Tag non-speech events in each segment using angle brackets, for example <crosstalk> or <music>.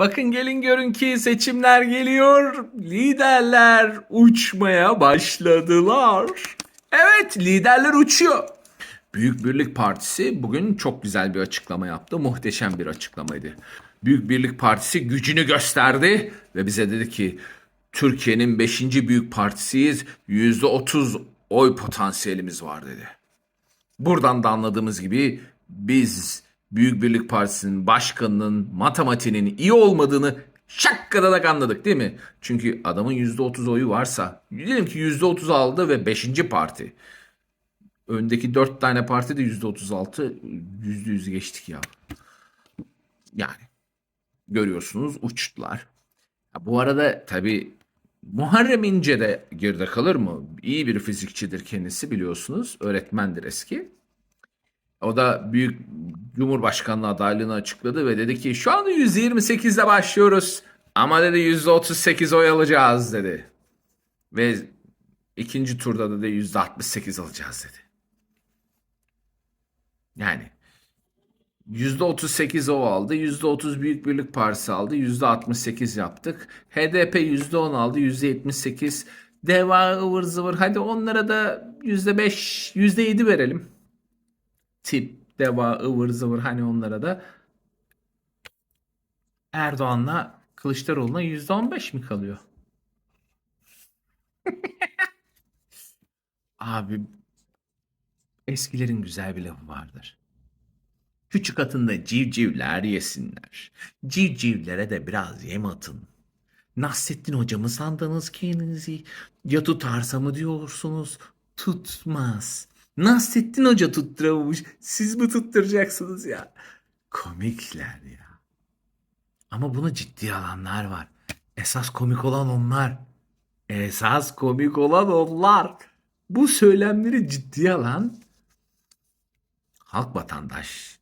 Bakın gelin görün ki seçimler geliyor. Liderler uçmaya başladılar. Evet liderler uçuyor. Büyük Birlik Partisi bugün çok güzel bir açıklama yaptı. Muhteşem bir açıklamaydı. Büyük Birlik Partisi gücünü gösterdi ve bize dedi ki Türkiye'nin 5. büyük partisiyiz. %30 oy potansiyelimiz var dedi. Buradan da anladığımız gibi biz Büyük Birlik Partisi'nin başkanının matematiğinin iyi olmadığını şakkadanak anladık değil mi? Çünkü adamın %30 oyu varsa diyelim ki %30 aldı ve 5. parti. Öndeki 4 tane parti de %36 %100 geçtik ya. Yani görüyorsunuz uçtular. Bu arada tabii Muharrem İnce de geride kalır mı? İyi bir fizikçidir kendisi biliyorsunuz. Öğretmendir eski. O da büyük Cumhurbaşkanlığı adaylığını açıkladı ve dedi ki şu anda %28'le başlıyoruz. Ama dedi %38 oy alacağız dedi. Ve ikinci turda da dedi %68 alacağız dedi. Yani %38 o aldı. %30 Büyük Birlik Partisi aldı. %68 yaptık. HDP %10 aldı. %78. Deva ıvır zıvır. Hadi onlara da %5, %7 verelim. Tip, Deva, ıvır zıvır hani onlara da. Erdoğan'la Kılıçdaroğlu'na %15 mi kalıyor? <laughs> Abi eskilerin güzel bir lafı vardır. Küçük atında civcivler yesinler. Civcivlere de biraz yem atın. Nasrettin Hoca mı sandınız kendinizi? Ya tutarsa mı diyorsunuz? Tutmaz. Nasrettin Hoca tutturamamış. Siz mi tutturacaksınız ya? Komikler ya. Ama bunu ciddiye alanlar var. Esas komik olan onlar. Esas komik olan onlar. Bu söylemleri ciddiye alan halk vatandaş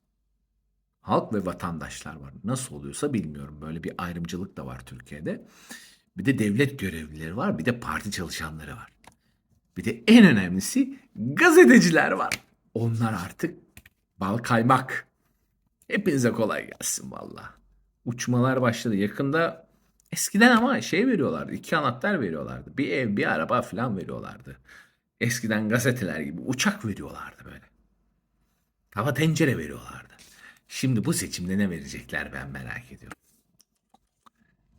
halk ve vatandaşlar var. Nasıl oluyorsa bilmiyorum. Böyle bir ayrımcılık da var Türkiye'de. Bir de devlet görevlileri var, bir de parti çalışanları var. Bir de en önemlisi gazeteciler var. Onlar artık bal kaymak. Hepinize kolay gelsin valla. Uçmalar başladı. Yakında eskiden ama şey veriyorlardı. iki anahtar veriyorlardı. Bir ev, bir araba falan veriyorlardı. Eskiden gazeteler gibi uçak veriyorlardı böyle. Tava tencere veriyorlardı. Şimdi bu seçimde ne verecekler ben merak ediyorum.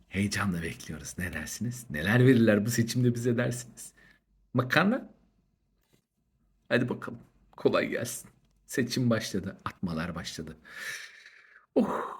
Heyecanla bekliyoruz. Ne dersiniz? Neler verirler bu seçimde bize dersiniz? Makarna? Hadi bakalım. Kolay gelsin. Seçim başladı. Atmalar başladı. Oh.